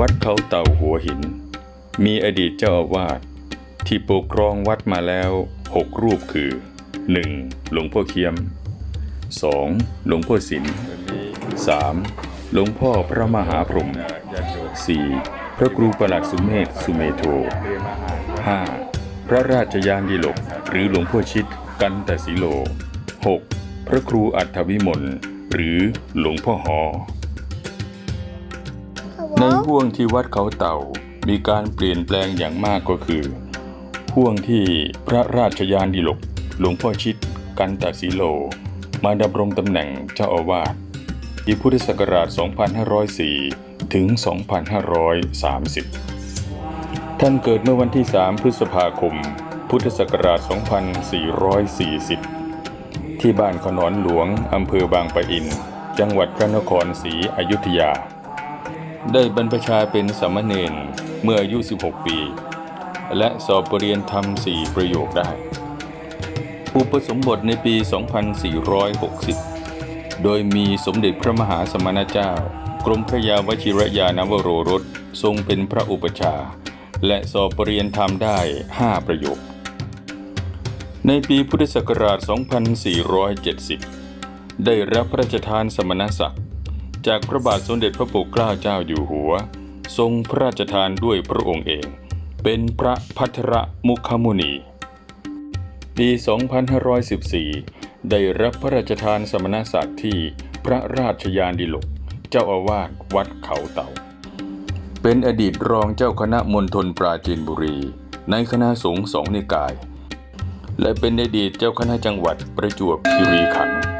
วัดเขาเต่าหัวหิน มีอดีตเจ้าอาวาสที่ปกครองวัดมาแล้วหกรูปคือ 1. หลวงพ่อเคียม 2. หลวงพ่อสิน 3. หลวงพ่อพระมหาพรหม 4. พระครูประหลัดสุเมธสุเมโท 5. พระราชยานดิลกหรือหลวงพ่อชิดกันตสีโล 6. พระครูอัฏฐวิมลหรือหลวงพ่อหอ ในห่วงที่วัดเขาเต่ามีการเปลี่ยนแปลงอย่างมากก็คือห่วงที่พระราชยานดิลกหลวงพ่อชิดกันตสีโล มาดำรงตำแหน่งเจ้าอาวาสปีพุทธศักราช 2504 ถึง 2530 ท่านเกิดเมื่อวันที่ 3 พฤษภาคม พุทธศักราช 2440 ที่บ้านขนอนหลวงอำเภอบางปะอิน จังหวัดพระนครศรีอยุธยา ได้บรรพชาเป็นสามเณรเมื่ออายุ 16 ปี และสอบปรริญญาธรรม 4 ประโยคได้ อุปสมบทในปี 2460 โดยมีสมเด็จพระมหาสมณเจ้า กรมพระยาวชิรยานวโรรสทรงเป็นพระอุปชา และสอบปรริญญาธรรมได้ 5 ประโยค ในปีพุทธศักราช 2470 ได้รับพระราชทานสมณศักดิ์ จากพระบาทสมเด็จพระปกเกล้าเจ้าอยู่หัว ทรงพระราชทานด้วยพระองค์เอง เป็นพระพัทรมุขมุนี ปี 2514 ได้รับพระราชทานสมณศักดิ์ที่พระราชยานดิลก เจ้าอาวาสวัดเขาเต่า เป็นอดีตรองเจ้าคณะมณฑลปราจีนบุรี ในคณะสงฆ์สองนิกาย และเป็นอดีตเจ้าคณะจังหวัดประจวบคีรีขันธ์